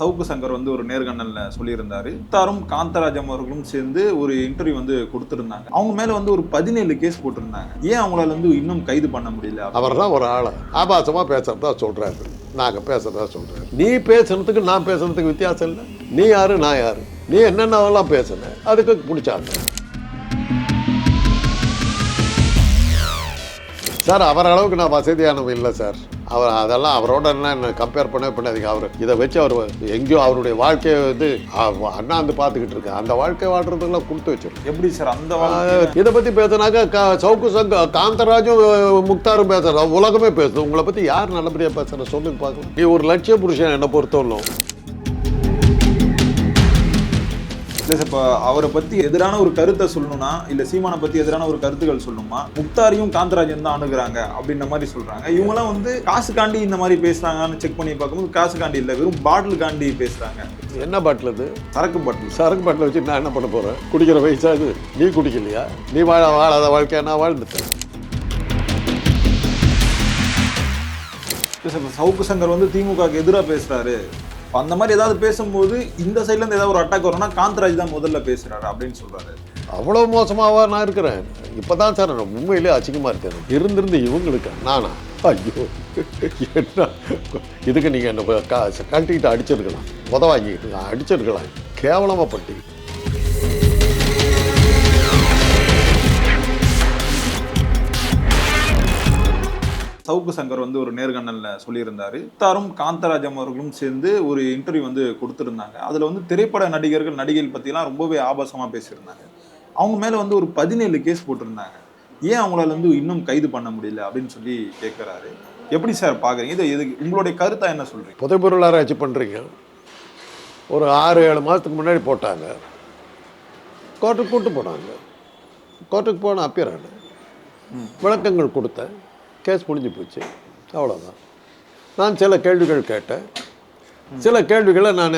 சவுக்கு சங்கர் வந்து ஒரு நேர்காணல்ல சொல்லியிருந்தாரு. தாரும் காந்தராஜம் அவர்களும் சேர்ந்து ஒரு இன்டர்வியூ வந்து கொடுத்திருந்தாங்க. அவங்க மேல வந்து ஒரு பதினேழு கேஸ் போட்டிருந்தாங்க. ஏன் அவங்களால வந்து இன்னும் கைது பண்ண முடியல? அவர் தான் ஒரு ஆளை. ஆபாசமாக பேசுறதா சொல்கிறாரு நாங்கள் பேசுறதா சொல்கிறாரு நீ பேசுறதுக்கு நான் பேசுறதுக்கு வித்தியாசம் இல்லை. நீ யாரு நான் யாரு? நீ என்னென்னலாம் பேசுன? அதுக்கு பிடிச்சாங்க சார் அவர் அளவுக்கு நான் வசதியானவன் இல்லை சார். அவர் அதெல்லாம் அவரோட என்ன கம்பேர் பண்ணவே பண்ணாதீங்க. அவர் இதை வச்சு அவர் எங்கேயோ அவருடைய வாழ்க்கையை வந்து அண்ணாந்து பார்த்துக்கிட்டு இருக்கு அந்த வாழ்க்கை வாழ்றதுக்கெல்லாம் கொடுத்து வச்சிருக்கு எப்படி சார் அந்த இதை பத்தி பேசுனாக்க க- சவுக்கு சங்க காந்தராஜும் முக்தாரும் பேசுறா உலகமே பேசுது. உங்களை பத்தி யார் நல்லபடியா பேசுற சொல்லுங்க பார்க்கலாம். நீ ஒரு லட்சிய புருஷன் என்னை பொறுத்தவரைக்கும் இல்ல இப்போ அவரை பத்தி எதிரான ஒரு கருத்தை சொல்லணும்னா இல்ல சீமானை பத்தி எதிரான ஒரு கருத்துக்கள் சொல்லணுமா முக்தாரியும் காந்தராஜன் தான் அணுகுறாங்க அப்படின்ற மாதிரி சொல்றாங்க. இவங்கெல்லாம் வந்து காசுக்காண்டி இந்த மாதிரி பேசுறாங்கன்னு செக் பண்ணி பார்க்கும்போது காசுக்காண்டி இல்ல வெறும் பாட்டிலுக்காண்டி பேசுறாங்க. என்ன பாட்டில் இது சரக்கு பாட்டில் சரக்கு பாட்டில் வச்சு நான் என்ன பண்ண போறேன்? குடிக்கிற வயசாது நீ குடிக்கலையா? நீ வாழ வாழாத வாழ்க்கையை? நான் வாழ்ந்துட்டேன். சவுக்கு சங்கர் வந்து திமுகவுக்கு எதிராக பேசுறாரு. இப்போ அந்த மாதிரி ஏதாவது பேசும்போது இந்த சைட்லேருந்து ஏதாவது ஒரு அட்டாக் வரும்னா காந்தராஜ் தான் முதல்ல பேசுகிறாரு அப்படின்னு சொல்கிறாரு அவ்வளோ மோசமாக நான் இருக்கிறேன். இப்போ தான் சார் நான் உண்மையிலே அசிங்கமாக இருக்கேன். இருந்திருந்து இவங்களுக்கு நானா? ஐயோ. என்ன? இதுக்கு நீங்கள் என்ன க- கழட்டிக்கிட்டு அடிச்சிருக்கலாம். உதவாங்கிட்டு அடிச்சிருக்கலாம். கேவலமாக பட்டி சவுக்கு சங்கர் வந்து ஒரு நேர்காணல்ல சொல்லியிருந்தாரு. தாரும் காந்தராஜம் அவர்களும் சேர்ந்து ஒரு இன்டர்வியூ வந்து கொடுத்திருந்தாங்க. அதுல வந்து திரைப்பட நடிகர்கள் நடிகைகள் பத்திலாம் ரொம்பவே ஆபாசமா பேசியிருந்தாங்க. அவங்க மேல வந்து ஒரு பதினேழு கேஸ் போட்டிருந்தாங்க. ஏன் அவங்களால வந்து இன்னும் கைது பண்ண முடியல அப்படின்னு சொல்லி கேட்கிறாரு எப்படி சார் பாக்குறீங்க? இது எதுக்கு உங்களுடைய கருத்தா என்ன சொல்றீங்க? புதைப்பொருள் ஆராய்ச்சி பண்ணுறீங்க ஒரு ஆறு ஏழு மாதத்துக்கு முன்னாடி போட்டாங்க. கோர்ட்டுக்கு கூட்டு போனாங்க. கோர்ட்டுக்கு போன அப்பியரான விளக்கங்கள் கொடுத்தேன். கேஸ் முடிஞ்சு போச்சு. அவ்வளோதான் நான் சில கேள்விகள் கேட்டேன். சில கேள்விகளை நான்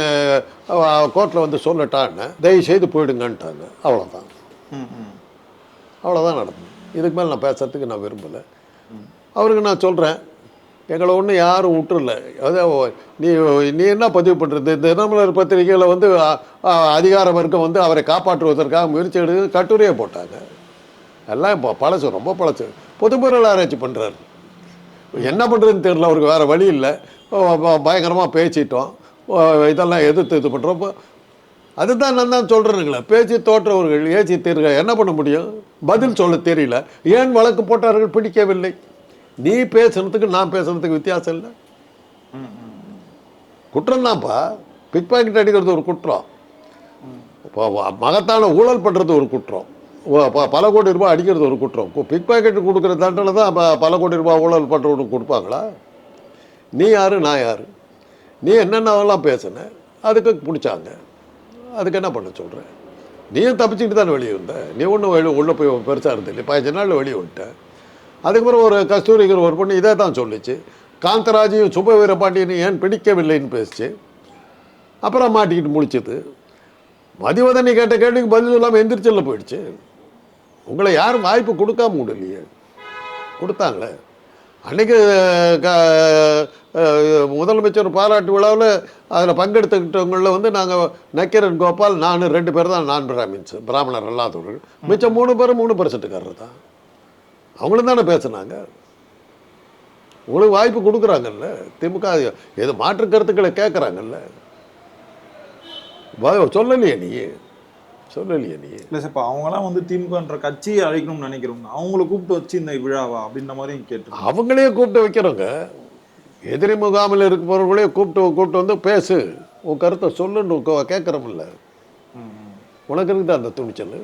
கோர்ட்டில் வந்து சொல்லட்டான்னு தயவு செய்து போயிடுங்கன்ட்டாங்க. அவ்வளோதான் ம், ம். அவ்வளோதான் நடந்தது. இதுக்கு மேலே நான் பேசுறதுக்கு நான் விரும்பலை. அவருக்கு நான் சொல்கிறேன் எங்களை ஒன்றும் யாரும் விட்டுறல. அதாவது நீ நீ என்ன பதிவு பண்ணுறது இந்த தினமலர் பத்திரிகையில் வந்து அதிகார வர்க்கம் வந்து அவரை காப்பாற்றுவதற்காக முயற்சி எடுத்து கட்டுரையை போட்டாங்க. எல்லாம் இப்போ பழசு ரொம்ப பழசு. பொதுப்பொருள் ஆராய்ச்சி பண்ணுறாரு என்ன பண்ணுறதுன்னு தெரியல அவருக்கு வேறு வழி இல்லை. பயங்கரமாக பேசிட்டோம். இதெல்லாம் எதிர்த்து இது பண்ணுறோம் அதுதான் நான் தான் சொல்கிறேனுங்களே பேச்சு தோற்றவர்கள் ஏச்சி தீர்க என்ன பண்ண முடியும்? பதில் சொல்ல தெரியல. ஏன் வழக்கு போட்டார்கள் பிடிக்கவில்லை? நீ பேசுனதுக்கு நான் பேசுனதுக்கு வித்தியாசம் இல்லை. குற்றம் தான்ப்பா. பிக் பாக்கெட் அடிக்கிறது ஒரு குற்றம். மகத்தான ஊழல் பண்ணுறது ஒரு குற்றம். பல கோடி ரூபாய் அடிக்கிறது ஒரு குற்றம். பிக் பாக்கெட் கொடுக்குற தண்டனை தான் பல கோடி ரூபாய் ஊழல் பண்ணுறவனுக்கு கொடுப்பாங்களா? நீ யாரு நான் யாரு? நீ என்னென்னலாம் பேசுன? அதுக்கு பிடிச்சாங்க. அதுக்கு என்ன பண்ண சொல்கிறேன் நீயும் தப்பிச்சுட்டு தானே வெளியே வந்த? நீ ஒன்றும் வெளியே உள்ளே போய் பெருசாக இருந்தில்லை பதினஞ்சு நாளில் வெளியே விட்டேன் அதுக்கப்புறம் ஒரு கஸ்தூரிங்கிற ஒரு பொண்ணு இதே தான் சொல்லிச்சு. காந்தராஜையும் சுப வீரபாண்டியனையும் ஏன் பிடிக்கவில்லைன்னு பேசிச்சு. அப்புறம் மாட்டிக்கிட்டு முடிச்சது மதிவதனை கேட்ட கேள்விக்கு பதில் இல்லாமல் எந்திரிச்சல்ல போயிடுச்சு. உங்களை யாரும் வாய்ப்பு கொடுக்காம விடலையே கொடுத்தாங்களே அன்னைக்கு க முதலமைச்சர் பாராட்டு விழாவில் அதில் பங்கெடுத்துக்கிட்டவங்களில் வந்து நாங்கள் நக்கீரன் கோபால் நான் ரெண்டு பேர் தான் நான் பிராமின்ஸ் பிராமணர் அல்லாதவர்கள் மிச்சம் மூணு பேரும் மூணு பர்சன்ட்டுக்காரர் தான். அவங்களும் தானே பேசுனாங்க. உங்களுக்கு வாய்ப்பு கொடுக்குறாங்கல்ல. திமுக எது மாற்று கருத்துக்களை கேட்குறாங்கல்ல சொல்லலையே நீ சொல்லலையே நீ. இல்ல சார் இப்போ அவங்கலாம் வந்து திமுகன்ற கட்சியை அழைக்கணும்னு நினைக்கிறவங்க அவங்கள கூப்பிட்டு வச்சு இந்த விழாவா அப்படின்ற மாதிரி கேட்டு அவங்களே கூப்பிட்டு வைக்கிறவங்க எதிரி முகாமில் இருக்கிறவர்களே கூப்பிட்டு கூப்பிட்டு வந்து பேசு. உன் கருத்தை சொல்லுன்னு கேட்குறமில்ல. உனக்கு இருக்குது அந்த துணிச்சல்?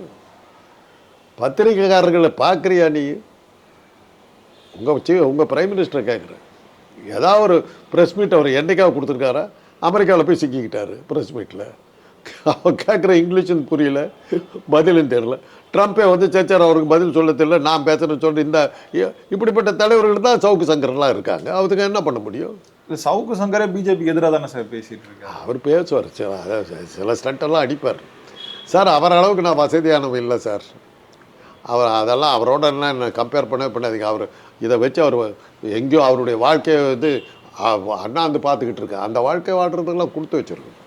பத்திரிக்கைக்காரர்களை பார்க்குறியா நீ? உங்கள் உங்கள் பிரைம் மினிஸ்டரை கேட்குறேன். ஏதாவது ஒரு ப்ரெஸ் மீட் அவர் என்னைக்காவது கொடுத்துருக்காரா? அமெரிக்காவில் போய் சிக்கிக்கிட்டாரு ப்ரெஸ் மீட்டில் அவன் கேட்குற இங்கிலீஷும் புரியல. பதிலும் தெரியல. ட்ரம்ப்பே வந்து சேச்சார் அவருக்கு பதில் சொல்ல தெரியல. நான் பேசுகிறேன்னு சொல்லி இந்த இப்படிப்பட்ட தலைவர்கள் தான் சவுக்கு சங்கர்லாம் இருக்காங்க. அதுக்கு என்ன பண்ண முடியும்? இல்ல சவுக்கு சங்கரே பிஜேபிக்கு எதிராக தானே சார் பேசிட்டு இருக்காரு? அவர் பேசுவார். சில சில ஸ்டண்டெல்லாம் அடிப்பார். சார் அவர் அளவுக்கு நான் வசதியானவன் இல்லை சார். அவர் அதெல்லாம் அவரோட என்ன கம்பேர் பண்ணவே பண்ணாதீங்க. அவர் இதை வச்சு அவர் எங்கேயோ அவருடைய வாழ்க்கையை வந்து அ- அண்ணாந்து பார்த்துக்கிட்டு இருக்கேன் அந்த வாழ்க்கை வாழ்கிறதுக்கெல்லாம் கொடுத்து வச்சிருக்கேன்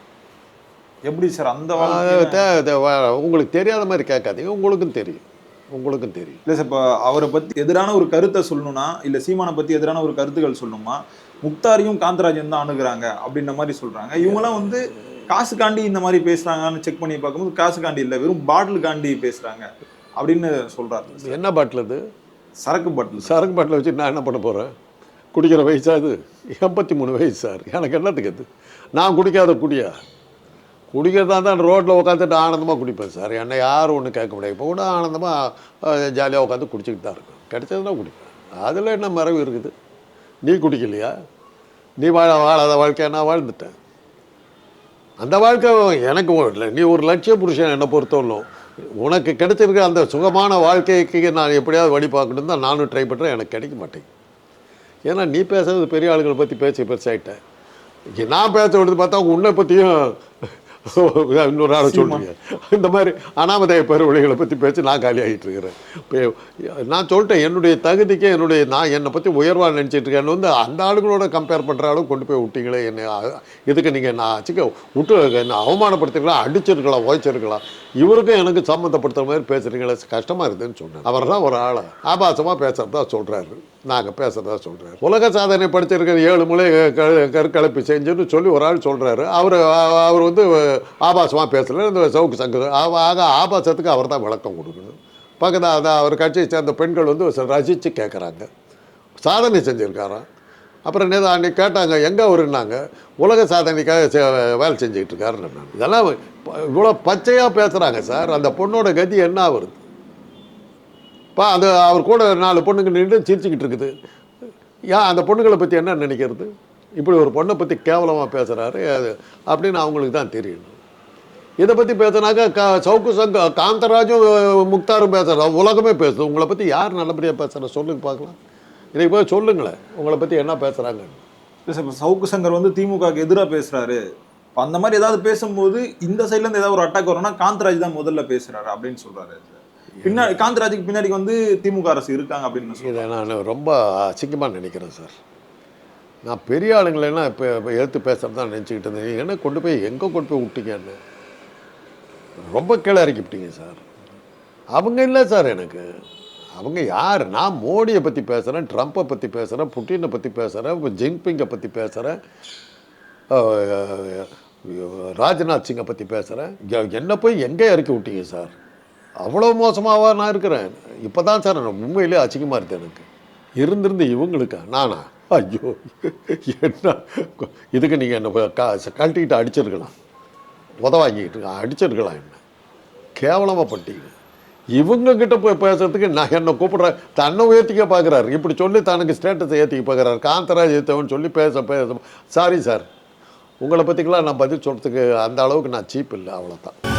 எப்படி சார் அந்த அது உங்களுக்கு தெரியாத மாதிரி கேட்காதீங்க. உங்களுக்கும் தெரியும். உங்களுக்கும் தெரியும். இல்ல சார் இப்போ அவரை பத்தி எதிரான ஒரு கருத்தை சொல்லணும்னா இல்ல சீமானை பத்தி எதிரான ஒரு கருத்துக்கள் சொல்லணுமா முக்தாரையும் காந்தராஜன் தான் அணுகுறாங்க அப்படின்ற மாதிரி சொல்றாங்க. இவங்கெல்லாம் வந்து காசுக்காண்டி இந்த மாதிரி பேசுறாங்கன்னு செக் பண்ணி பார்க்கும்போது காசுக்காண்டி இல்ல வெறும் பாட்டிலுக்காண்டி பேசுறாங்க அப்படின்னு சொல்றாரு என்ன பாட்டில் இது சரக்கு பாட்டில் சரக்கு பாட்டில் வச்சு நான் என்ன பண்ண போகிறேன் குடிக்கிற வயசா இது? எண்பத்தி மூணு வயசு சார். எனக்கு என்னத்துக்கு அது நான் குடிக்காத குடியா? குடிக்கிறதா தான் ரோட்டில் உட்காந்துட்டு ஆனந்தமாக குடிப்பேன் சார். என்னை யாரும் ஒன்றும் கேட்க முடியாது. இப்போ கூட ஆனந்தமாக ஜாலியாக உட்காந்து குடிச்சிக்கிட்டு தான் இருக்கும் கிடைச்சதுன்னா குடிப்பேன். அதில் என்ன மறைவு இருக்குது? நீ குடிக்கலையா? நீ வாழ வாழாத வாழ்க்கையை? நான் வாழ்ந்துட்டேன். அந்த வாழ்க்கை எனக்கு இல்லை நீ ஒரு லட்சிய புருஷன் என்னை பொறுத்தவரைக்கும் உனக்கு கிடைச்சிருக்க அந்த சுகமான வாழ்க்கைக்கு நான் எப்படியாவது வழி பார்க்கணும் தான் நானும் ட்ரை பண்ணுறேன் எனக்கு கிடைக்க மாட்டேங்குது. ஏன்னா நீ பேசுறது பெரிய ஆளுகளை பற்றி பேசி பெருசாயிட்டேன் நான் பேச விடுறது பார்த்தா உன்னை பற்றியும் இன்னொரு ஆளை சொல்றீங்க. இந்த மாதிரி அனாமதேய பெருவழிகளை பற்றி பேசி நான் காலி ஆகிட்டு இருக்கிறேன் இப்போ நான் சொல்லிட்டேன் என்னுடைய தகுதிக்கு என்னுடைய நான் என்னை பற்றி உயர்வாக நினச்சிட்டு இருக்கேன்னு வந்து அந்த ஆளுகளோட கம்பேர் பண்ணுற அளவுக்கு கொண்டு போய் விட்டீங்களே என்னை இதுக்கு நீங்கள் நான் வச்சுக்க விட்டு என்ன அவமானப்படுத்திருக்கலாம் அடிச்சிருக்கலாம் உழைச்சிருக்கலாம் இவருக்கும் எனக்கு சம்மந்தப்படுத்துற மாதிரி பேசுகிறீங்களே கஷ்டமாக இருக்குதுன்னு சொன்னேன். அவர் தான் ஒரு ஆளை ஆபாசமாக பேசுகிறதா சொல்கிறாரு நாங்கள் பேசுகிறதா சொல்கிறாரு உலக சாதனை படிச்சிருக்கிற ஏழு முறை கற்கலப்பி செஞ்சுன்னு சொல்லி ஒரு ஆள் சொல்கிறாரு அவர் அவர் வந்து ஆபாசமாக பேசல இந்த சவுக்கு சங்கர் ஆ- ஆக ஆபாசத்துக்கு அவர் தான் விளக்கம் கொடுக்கணும். பக்கத்தில் அதான் அவர் கட்சியை சேர்ந்த பெண்கள் வந்து ரசித்து கேட்குறாங்க சாதனை செஞ்சுருக்காராம். அப்புறம் நேதா அன்னைக்கு கேட்டாங்க எங்கே அவருன்னாங்க உலக சாதனைக்காக செ- வேலை செஞ்சுக்கிட்டு இருக்காருன்னு இதெல்லாம் இவ்வளோ பச்சையாக பேசுகிறாங்க சார். அந்த பொண்ணோட கதி என்ன வருது பா அது அவர் கூட நாலு பொண்ணுங்க நின்று சிரிச்சுக்கிட்டு இருக்குது. ஏன் அந்த பொண்ணுங்களை பற்றி என்ன நினைக்கிறது? இப்படி ஒரு பொண்ணை பற்றி கேவலமாக பேசுகிறாரு அது அப்படின்னு அவங்களுக்கு தான் தெரியணும் இதை பற்றி பேசுனாக்கா க சவுக்கு சங்க காந்தராஜும் முக்தாரும் பேசுகிறா உலகமே பேசுது. உங்களை பற்றி யார் நல்லபடியாக பேசுகிறா சொல்லுங்க பார்க்கலாம். இன்றைக்கி போய் சொல்லுங்களேன். உங்களை பற்றி என்ன பேசுகிறாங்க இல்ல சார் இப்ப சவுக்கு சங்கர் வந்து திமுகவுக்கு எதிராக இப்ப அந்த மாதிரி ஏதாவது பேசும்போது இந்த சைடுல இருந்து ஏதாவது ஒரு அட்டாக் வரும்னா காந்தராஜ் தான் முதல்ல பேசுறாரு அப்படின்னு சொல்றாரு பின்னாடி காந்தராஜுக்கு பின்னாடி வந்து திமுக அரசு இருக்காங்க அப்படின்னு இதை நான் ரொம்ப அசிங்கமாக நினைக்கிறேன் சார். நான் பெரிய ஆளுங்களெல்லாம் இப்போ இப்போ எடுத்து பேசுகிறது தான் நினச்சிக்கிட்டு இருந்தேன். என்ன கொண்டு போய் எங்கே கொண்டு போய் விட்டீங்கன்னு ரொம்ப கீழே இறக்கிவிட்டீங்க சார். அவங்க இல்லை சார் எனக்கு. அவங்க யார்? நான் மோடியை பற்றி பேசுகிறேன் ட்ரம்ப்பை பற்றி பேசுகிறேன் புட்டினை பற்றி பேசுகிறேன் ஜின்பிங்கை பற்றி பேசுகிறேன் ராஜ்நாத் சிங்கை பற்றி பேசுகிறேன் என்னை போய் எங்கே இறக்கி விட்டீங்க சார்? அவ்வளோ மோசமாக நான் இருக்கிறேன். இப்போ தான் சார் நான் உண்மையிலே அசிங்கமாக இருக்குது எனக்கு. இருந்திருந்து இவங்களுக்கா? நானா? ஐயோ என்ன? இதுக்கு நீங்கள் என்ன க கழட்டிக்கிட்டு அடிச்சிருக்கலாம். உதவாங்கிக்கிட்டு அடிச்சிருக்கலாம் என்ன? கேவலமாக பண்ணிட்டீங்க. இவங்க கிட்ட போய் பேசுறதுக்கு நான் என்னை கூப்பிட்ற தன்னை உயர்த்திக்க பார்க்குறாரு இப்படி சொல்லி தனக்கு ஸ்டேட்டஸை ஏற்றிக்க பார்க்குறாரு காந்தராஜ் ஏற்றவன் சொல்லி பேச பேச. சாரி சார் உங்களை பற்றிக்கெல்லாம் நான் பதில் சொல்கிறதுக்கு அந்த அளவுக்கு நான் சீப் இல்லை. அவ்வளோதான்